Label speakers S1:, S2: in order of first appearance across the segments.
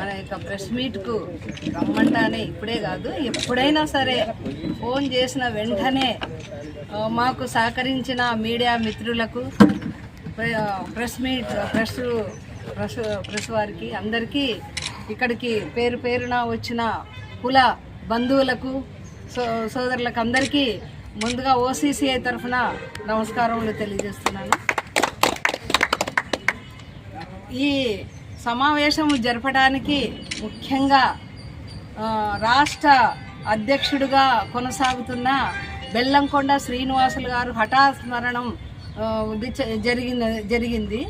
S1: మన యొక్క ప్రెస్ మీట్కు రమ్మంటానే ఇప్పుడే కాదు ఎప్పుడైనా సరే ఫోన్ చేసిన వెంటనే మాకు సహకరించిన మీడియా మిత్రులకు press meet press press press వారికి అందరికీ ఇక్కడికి పేరు పేరున వచ్చిన కుల బంధువులకు సో సోదరులకు అందరికీ ముందుగా ఓసీసీఐ తరఫున నమస్కారములు తెలియజేస్తున్నాను. ఈ సమావేశము జరపడానికి ముఖ్యంగా రాష్ట్ర అధ్యక్షుడిగా కొనసాగుతున్న బెల్లంకొండ శ్రీనివాసులు గారు హఠాత్ మరణం జరిగిన జరిగింది.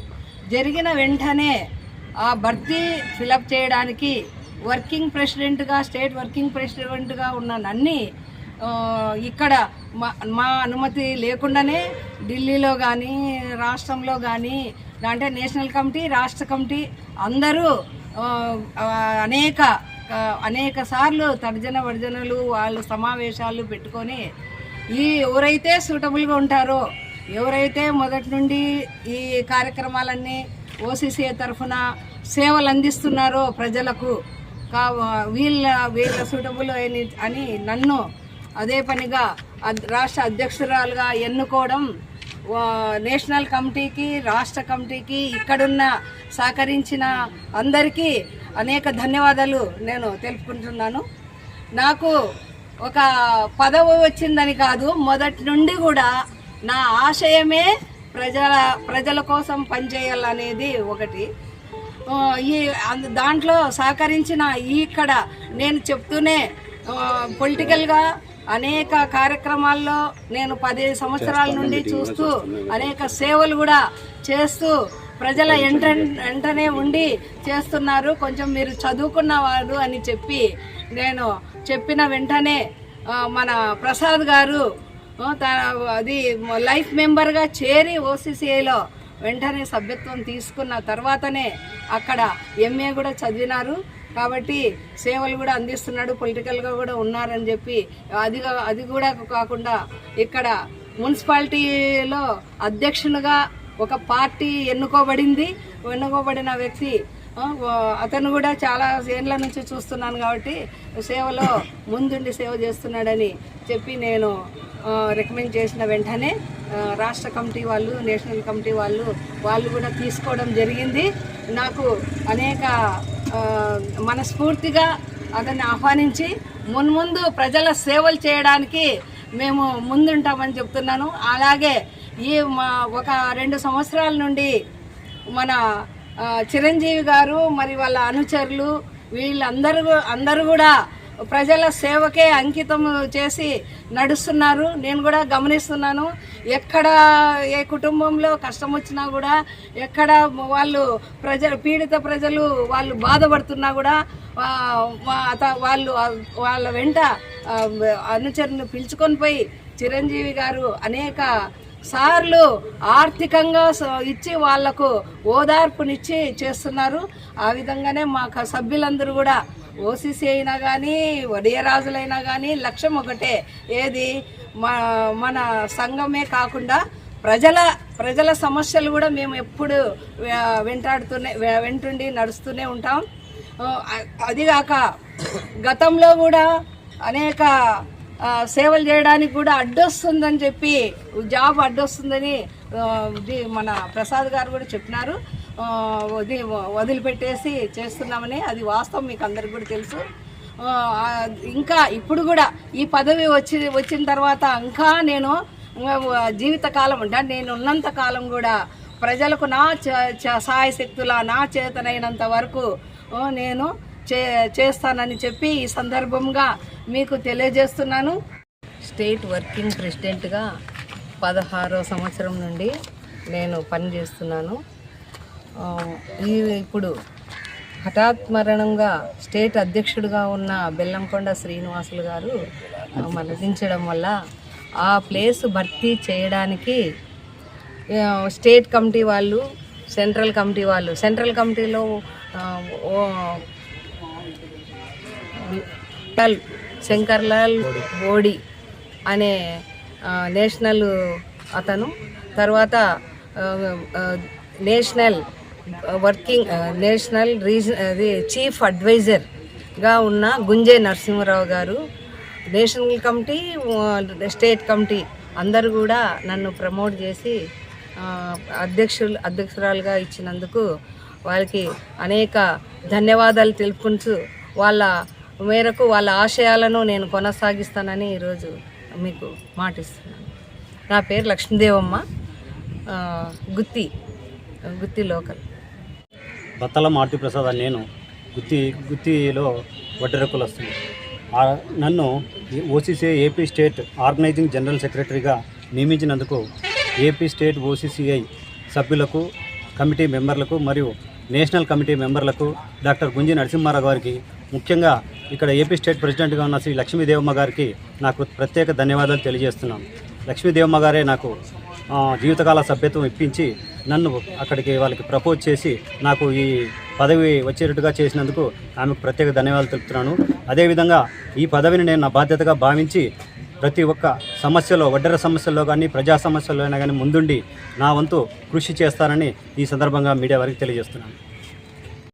S1: జరిగిన వెంటనే ఆ భర్తీ ఫిలప్ చేయడానికి వర్కింగ్ ప్రెసిడెంట్గా స్టేట్ వర్కింగ్ ప్రెసిడెంట్గా ఉన్న నన్ని ఇక్కడ మా మా అనుమతి లేకుండానే ఢిల్లీలో కానీ రాష్ట్రంలో కానీ అంటే నేషనల్ కమిటీ రాష్ట్ర కమిటీ అందరూ అనేక అనేక సార్లు తర్జన వర్జనలు వాళ్ళు సమావేశాలు పెట్టుకొని ఈ ఎవరైతే సూటబుల్గా ఉంటారో ఎవరైతే మొదటి నుండి ఈ కార్యక్రమాలన్నీ ఓసీసీ తరఫున సేవలు అందిస్తున్నారో ప్రజలకు కా వీళ్ళ వీళ్ళ సూటబుల్ అని అని నన్ను అదే పనిగా రాష్ట్ర అధ్యక్షురాలుగా ఎన్నుకోవడం నేషనల్ కమిటీకి రాష్ట్ర కమిటీకి ఇక్కడున్న సహకరించిన అందరికీ అనేక ధన్యవాదాలు నేను తెలుపుకుంటున్నాను. నాకు ఒక పదవి వచ్చిందని కాదు మొదటి నుండి కూడా నా ఆశయమే ప్రజల ప్రజల కోసం పనిచేయాలనేది ఒకటి. ఈ దాంట్లో సహకరించిన ఇక్కడ నేను చెప్తూనే పొలిటికల్గా అనేక కార్యక్రమాల్లో నేను పది సంవత్సరాల నుండి చూస్తూ అనేక సేవలు కూడా చేస్తూ ప్రజల ఎంట వెంటనే ఉండి చేస్తున్నారు. కొంచెం మీరు చదువుకున్న వారు అని చెప్పి నేను చెప్పిన వెంటనే మన ప్రసాద్ గారు అది లైఫ్ మెంబర్గా చేరి ఓసీసీఐలో వెంటనే సభ్యత్వం తీసుకున్న తర్వాతనే అక్కడ ఎంఏ కూడా చదివినారు. కాబట్టి సేవలు కూడా అందిస్తున్నాడు పొలిటికల్గా కూడా ఉన్నారని చెప్పి అది అది కూడా కాకుండా ఇక్కడ మున్సిపాలిటీలో అధ్యక్షునిగా ఒక పార్టీ ఎన్నుకోబడింది. ఎన్నుకోబడిన వ్యక్తి అతను కూడా చాలా ఏళ్ళ నుంచి చూస్తున్నాను కాబట్టి సేవలో ముందుండి సేవ చేస్తున్నాడని చెప్పి నేను రికమెండ్ చేసిన వెంటనే రాష్ట్ర కమిటీ వాళ్ళు నేషనల్ కమిటీ వాళ్ళు వాళ్ళు కూడా తీసుకోవడం జరిగింది. నాకు అనేక మనస్ఫూర్తిగా అతన్ని ఆహ్వానించి మున్ముందు ప్రజల సేవలు చేయడానికి మేము ముందుంటామని చెప్తున్నాను. అలాగే ఈ మా ఒక రెండు సంవత్సరాల నుండి మన చిరంజీవి గారు మరి వాళ్ళ అనుచరులు వీళ్ళందరూ అందరూ కూడా ప్రజల సేవకే అంకితం చేసి నడుస్తున్నారు. నేను కూడా గమనిస్తున్నాను. ఎక్కడ ఏ కుటుంబంలో కష్టం వచ్చినా కూడా ఎక్కడ వాళ్ళు ప్రజలు పీడిత ప్రజలు వాళ్ళు బాధపడుతున్నా కూడా అత- వాళ్ళు వాళ్ళ వెంట ఆ, అనుచరులను పిలుచుకొని పోయి చిరంజీవి గారు అనేక సార్లు ఆర్థికంగా ఇచ్చి వాళ్ళకు ఓదార్పునిచ్చి చేస్తున్నారు. ఆ విధంగానే మా సభ్యులందరూ కూడా ఓసీసీ అయినా కానీ వడియరాజులైనా కానీ లక్ష్యం ఒకటే. ఏది? మన సంఘమే కాకుండా ప్రజల ప్రజల సమస్యలు కూడా మేము ఎప్పుడు వెంటాడుతూనే వెంటుండి నడుస్తూనే ఉంటాం. అదిగాక గతంలో కూడా అనేక సేవలు చేయడానికి కూడా అడ్డొస్తుందని చెప్పి జాబ్ అడ్డొస్తుందని ఇది మన ప్రసాద్ గారు కూడా చెప్పినారు. వదిలిపెట్టేసి చేస్తున్నామని అది వాస్తవం మీకు అందరికి కూడా తెలుసు. ఇంకా ఇప్పుడు కూడా ఈ పదవి వచ్చి వచ్చిన తర్వాత ఇంకా నేను జీవితకాలం జీవిత కాలం అంటే నేను ఉన్నంత కాలం కూడా ప్రజలకు నా చ- చ- సహాయ శక్తుల నా చేతనైనంత వరకు నేను చే చేస్తానని చెప్పి ఈ సందర్భంగా మీకు తెలియజేస్తున్నాను. స్టేట్ వర్కింగ్ ప్రెసిడెంట్గా పదహారో సంవత్సరం నుండి నేను పనిచేస్తున్నాను. ఈ ఇప్పుడు హఠాత్ మరణంగా స్టేట్ అధ్యక్షుడిగా ఉన్న బెల్లంకొండ శ్రీనివాసులు గారు మరణించడం వల్ల ఆ ప్లేస్ భర్తీ చేయడానికి స్టేట్ కమిటీ వాళ్ళు సెంట్రల్ కమిటీ వాళ్ళు సెంట్రల్ కమిటీలో లాల్ శంకర్లాల్ ఓడి అనే నేషనల్ అతను తర్వాత నేషనల్ వర్కింగ్ నేషనల్ రీజన్ అది చీఫ్ అడ్వైజర్గా ఉన్న గుంజే నరసింహరావు గారు నేషనల్ కమిటీ స్టేట్ కమిటీ అందరూ కూడా నన్ను ప్రమోట్ చేసి అధ్యక్షులు అధ్యక్షురాలుగా ఇచ్చినందుకు వాళ్ళకి అనేక ధన్యవాదాలు తెలుపుకుంటూ వాళ్ళ మేరకు వాళ్ళ ఆశయాలను నేను కొనసాగిస్తానని ఈరోజు మీకు మాటిస్తున్నాను. నా పేరు లక్ష్మీదేవమ్మ గుత్తి గుత్తి లోకల్.
S2: బత్తల మారుతి ప్రసాద్ అని నేను గుత్తి గుత్తిలో వడ్డెరకులు వస్తుంది నన్ను OCC AP state organizing general సెక్రటరీగా నియమించినందుకు ఏపీ స్టేట్ ఓసీసీఐ సభ్యులకు కమిటీ మెంబర్లకు మరియు నేషనల్ కమిటీ మెంబర్లకు డాక్టర్ గుంజి నరసింహారావు గారికి ముఖ్యంగా ఇక్కడ ఏపీ స్టేట్ ప్రెసిడెంట్గా ఉన్న శ్రీ లక్ష్మీదేవమ్మ గారికి నాకు ప్రత్యేక ధన్యవాదాలు తెలియజేస్తున్నాను. లక్ష్మీదేవమ్మ గారే నాకు జీవితకాల సభ్యత్వం ఇప్పించి నన్ను అక్కడికి వాళ్ళకి ప్రపోజ్ చేసి నాకు ఈ పదవి వచ్చేటట్టుగా చేసినందుకు ఆమెకు ప్రత్యేక ధన్యవాదాలు తెలుపుతున్నాను. అదేవిధంగా ఈ పదవిని నేను నా బాధ్యతగా భావించి ప్రతి ఒక్క సమస్యలో వడ్డర సమస్యల్లో కానీ ప్రజా సమస్యల్లో అయినా కానీ ముందుండి నా వంతు కృషి చేస్తానని ఈ సందర్భంగా మీడియా వారికి తెలియజేస్తున్నాను.